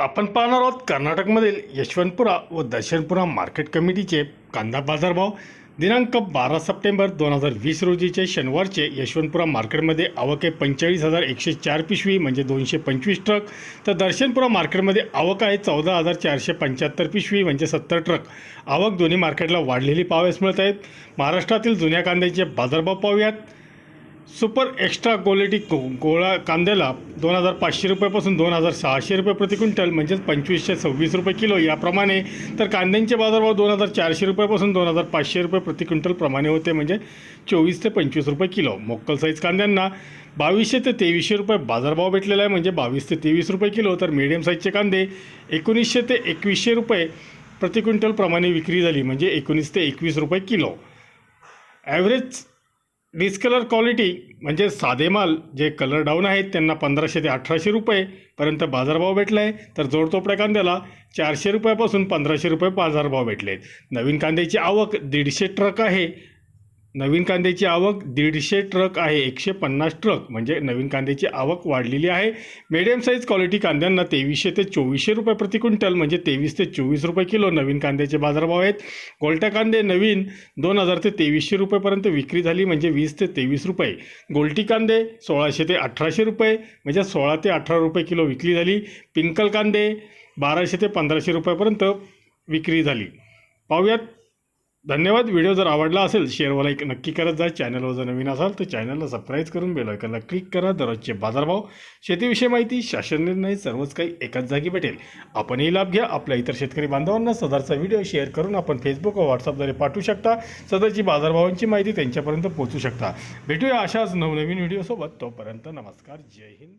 आपण पाहणार आहोत कर्नाटकमधील यशवंतपुरा व दर्शनपुरा मार्केट कमिटीचे कांदा बाजारभाव. दिनांक बारा सप्टेंबर दोन हजार वीस रोजीचे शनिवारचे यशवंतपुरा मार्केटमध्ये आवक आहे पंचेचाळीस हजार एकशे चार पिशवी म्हणजे दोनशे पंचवीस ट्रक. तर दर्शनपुरा मार्केटमध्ये आवक आहे चौदा हजार चारशे पंच्याहत्तर पिशवी म्हणजे सत्तर ट्रक. आवक दोन्ही मार्केटला वाढलेली पाहावयास मिळत आहेत. महाराष्ट्रातील जुन्या कांद्याचे बाजारभाव पाहूयात. सुपर एक्स्ट्रा क्वालिटी गो गोळा कांद्याला दोन हजार पाचशे रुपयापासून दोन हजार सहाशे रुपये प्रति क्विंटल म्हणजेच पंचवीसशे सव्वीस रुपये किलो. याप्रमाणे तर कांद्यांचे बाजारभाव दोन हजार चारशे रुपयापासून दोन हजार पाचशे रुपये प्रति क्विंटल प्रमाणे होते म्हणजे चोवीस ते पंचवीस रुपये किलो. मोक्कल साईज कांद्यांना बावीसशे ते तेवीसशे रुपये बाजारभाव भेटलेला आहे म्हणजे बावीस ते तेवीस रुपये किलो. तर मीडियम साईजचे कांदे एकोणीसशे ते एकवीसशे रुपये प्रति क्विंटलप्रमाणे विक्री झाली म्हणजे एकोणीस ते एकवीस रुपये किलो. ॲव्हरेज डिस्कलर क्वालिटी म्हणजे साधे माल जे कलर डाऊन आहेत त्यांना पंधराशे ते अठराशे रुपयेपर्यंत बाजारभाव भेटला आहे तर जोडतोपड्या कांद्याला चारशे रुपयापासून पंधराशे रुपये बाजारभाव भेटले आहेत नवीन कांद्याची आवक दीडशे ट्रक आहे. नवीन कांद्याची आवक दीडशे ट्रक आहे एकशे पन्नास ट्रक. म्हणजे नवीन कांद्याची आवक वाढलेली आहे. मिडियम साईज क्वालिटी कांद्यांना तेवीसशे ते चोवीसशे रुपये प्रति क्विंटल म्हणजे तेवीस ते चोवीस रुपये किलो नवीन कांद्याचे बाजारभाव आहेत. गोलट्या कांदे नवीन दोन हजार ते तेवीसशे रुपयेपर्यंत विक्री झाली म्हणजे वीस ते तेवीस रुपये. गोलटी कांदे सोळाशे ते अठराशे रुपये म्हणजे सोळा ते अठरा रुपये किलो विक्री झाली. पिंकल कांदे बाराशे ते पंधराशे रुपयापर्यंत विक्री झाली. पाहूयात धन्यवाद. व्हिडिओ जर आवडला असेल शेअरवा लाईक नक्की करत जा. चॅनलवर जर नवीन असाल तर चॅनलला सबस्क्राईब करून बेल आयकॉनला क्लिक करा. दररोजचे बाजारभाव शेतीविषयी माहिती शासन निर्णय सर्वच काही एकाच जागी भेटेल. आपणही लाभ घ्या. आपल्या इतर शेतकरी बांधवांना सदरचा व्हिडिओ शेअर करून आपण फेसबुक व व्हॉट्सअपद्वारे पाठवू शकता. सदरची बाजारभावांची माहिती त्यांच्यापर्यंत पोहोचू शकता. भेटूया अशाच नवनवीन व्हिडिओसोबत तोपर्यंत नमस्कार. जय हिंद.